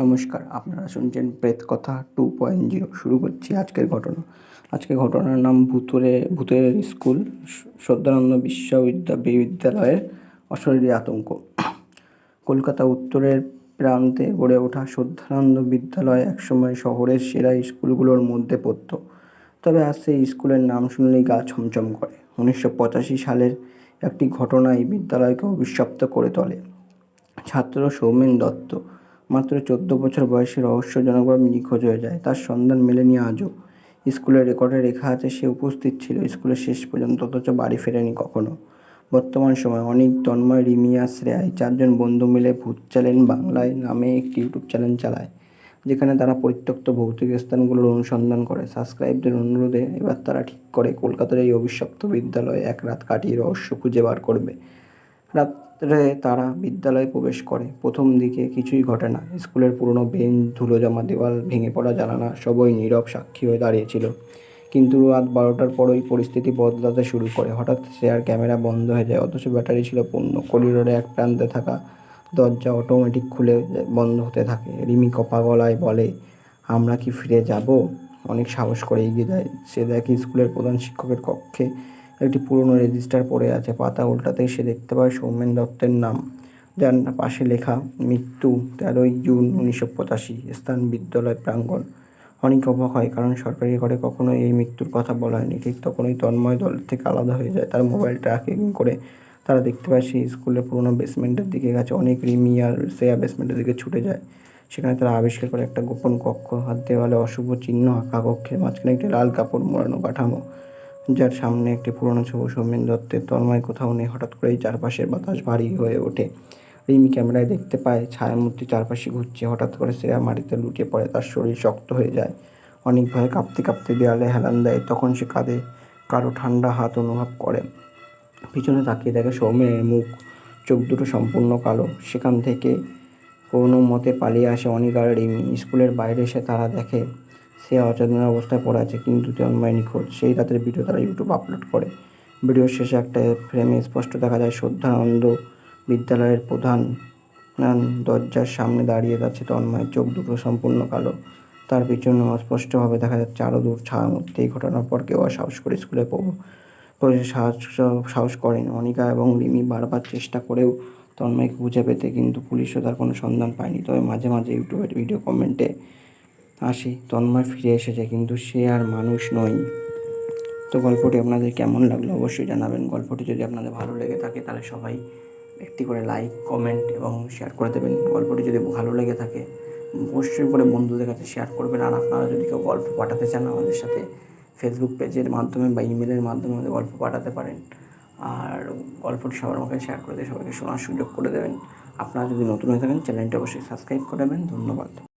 নমস্কার, আপনারা শুনছেন প্রেত কথা টু পয়েন্ট জিরো শুরু করছি আজকের ঘটনা। আজকের ঘটনার নাম ভূতুরে, ভূতের স্কুল শ্রদ্ধানন্দ বিশ্ববিদ্যা, বিদ্যালয়ের অশরীরী আতঙ্ক। কলকাতা উত্তরের প্রান্তে গড়ে ওঠা শ্রদ্ধানন্দ বিদ্যালয় একসময় শহরের সেরা স্কুলগুলোর মধ্যে পড়তো। তবে আজ সেই স্কুলের নাম শুনলেই গা ছমছম করে। উনিশশো পঁচাশি সালের একটি ঘটনা এই বিদ্যালয়কে অভিশপ্ত করে তোলে। ছাত্র সৌমেন দত্ত মাত্র চোদ্দ বছর বয়সে রহস্যজনকভাবে নিখোঁজ হয়ে যায়। তার সন্ধান মেলেনি আজও। স্কুলের রেকর্ডে রেখা আছে, সে উপস্থিত ছিল। স্কুলের শেষ পর্যন্ত অথচ বাড়ি ফেরেনি কখনো। বর্তমান সময় অনেক, তন্ময়, রিমিয়া, শ্রেয়া এই চারজন বন্ধু মিলে ভূত চ্যানেল বাংলায় নামে একটি ইউটিউব চ্যানেল চালায়, যেখানে তারা পরিত্যক্ত ভৌতিক স্থানগুলোর অনুসন্ধান করে। সাবস্ক্রাইবদের অনুরোধে এবার তারা ঠিক করে, কলকাতার এই অভিশপ্ত বিদ্যালয়ে এক রাত কাটিয়ে রহস্য খুঁজে বার করবে। রাত্রে তারা বিদ্যালয়ে প্রবেশ করে। প্রথম দিকে কিছুই ঘটে না। স্কুলের পুরনো বেঞ্চ, ধুলো জমা দেওয়াল, ভেঙে পড়া জানালা সবই নীরব সাক্ষী হয়ে দাঁড়িয়েছিল কিন্তু রাত বারোটার পরই পরিস্থিতি বদলাতে শুরু করে। হঠাৎ শেয়ার ক্যামেরা বন্ধ হয়ে যায়। অথচ ব্যাটারি ছিল পূর্ণ। করিডোরে এক প্রান্তে থাকা দরজা অটোমেটিক খুলে বন্ধ হতে থাকে। রিমি কপা গলায় বলে, আমরা কি ফিরে যাব? অনেক সাহস করে এগিয়ে যায়। সে দেখে স্কুলের প্রধান শিক্ষকের কক্ষে একটি পুরনো রেজিস্টার পড়ে আছে। পাতা উল্টাতেই সে দেখতে পায় সৌমেন দত্তের নাম। যার পাশে লেখা, মৃত্যু তেরোই জুন উনিশশো পঁচাশি, স্থান বিদ্যালয় প্রাঙ্গণ। অনেক অবাক হয়, কারণ সরকারি ঘরে কখনোই এই মৃত্যুর কথা বলা হয়নি। ঠিক তখনই তন্ময় দল থেকে আলাদা হয়ে যায়। তার মোবাইল ট্র্যাকিং করে তারা দেখতে পায় সেই স্কুলের পুরোনো বেসমেন্টের দিকে গেছে। অনেক রিমি আর সেয়া বেসমেন্টের দিকে ছুটে যায়। সেখানে তারা আবিষ্কার করে একটা গোপন কক্ষ। হাত দেওয়ালে অশুভ চিহ্ন, আঁকা কক্ষের মাঝখানে একটি লাল কাপড় মোড়ানো কাঠামো। যার সামনে একটি পুরনো ছবি সৌমেন দত্তের তন্ময় কোথাও নেই। হঠাৎ করেই চারপাশের বাতাস ভারী হয়ে ওঠে। রিমি ক্যামেরায় দেখতে পায়, ছায়ামূর্তি চারপাশে ঘুরছে। হঠাৎ করে শ্রেয়া মাটিতে লুটিয়ে পড়ে, তার শরীর শক্ত হয়ে যায়। অনেক ভয়ে কাঁপতে কাঁপতে দেয়ালে হেলান দেয়। তখন সে কাঁধে কারও ঠান্ডা হাত অনুভব করে। পিছনে তাকিয়ে দেখে সৌমেনের মুখ, চোখ দুটো সম্পূর্ণ কালো। সেখান থেকে কোনো মতে পালিয়ে আসে অনিক আর রিমি। স্কুলের বাইরে এসে তারা দেখে সে অচেতন অবস্থায় পড়ে আছে, কিন্তু তন্ময় নিখোঁজ সেই রাতের ভিডিও তারা ইউটিউব আপলোড করে। ভিডিওর শেষে একটা ফ্রেমে স্পষ্ট দেখা যায় শ্রদ্ধানন্দ বিদ্যালয়ের প্রধান দরজার সামনে দাঁড়িয়ে যাচ্ছে তন্ময়ের চোখ দুটো সম্পূর্ণ কালো। তার পিছনে অস্পষ্টভাবে দেখা যাচ্ছে আরও দূর ছায়ামূর্তি এই ঘটনার পর কেউ আর সাহস করে স্কুলে প্রবেশে সাহস সাহস করেন। অনিকা এবং রিমি বারবার চেষ্টা করেও তন্ময়কে খুঁজে পেতে, কিন্তু পুলিশও তার কোনো সন্ধান পায়নি। তবে মাঝে মাঝে ইউটিউবের ভিডিও কমেন্টে আসে, তন্ময় ফিরে এসেছে, কিন্তু সে আর মানুষ নয়। তো গল্পটি আপনাদের কেমন লাগল অবশ্যই জানাবেন। গল্পটি যদি আপনাদের ভালো লেগে থাকে, তাহলে সবাই একটি করে লাইক কমেন্ট এবং শেয়ার করে দেবেন। গল্পটি যদি ভালো লেগে থাকে, অবশ্যই করে বন্ধুদের কাছে শেয়ার করবেন। আর আপনারা যদি কেউ গল্প পাঠাতে চান আমাদের সাথে ফেসবুক পেজের মাধ্যমে বা ইমেলের মাধ্যমে আমাদের গল্প পাঠাতে পারেন। আর গল্পটি সবার আমাকে শেয়ার করে দিয়ে সবাইকে শোনার সুযোগ করে দেবেন। আপনারা যদি নতুন হয়ে থাকেন, চ্যানেলটি অবশ্যই সাবস্ক্রাইব করে দেবেন। ধন্যবাদ।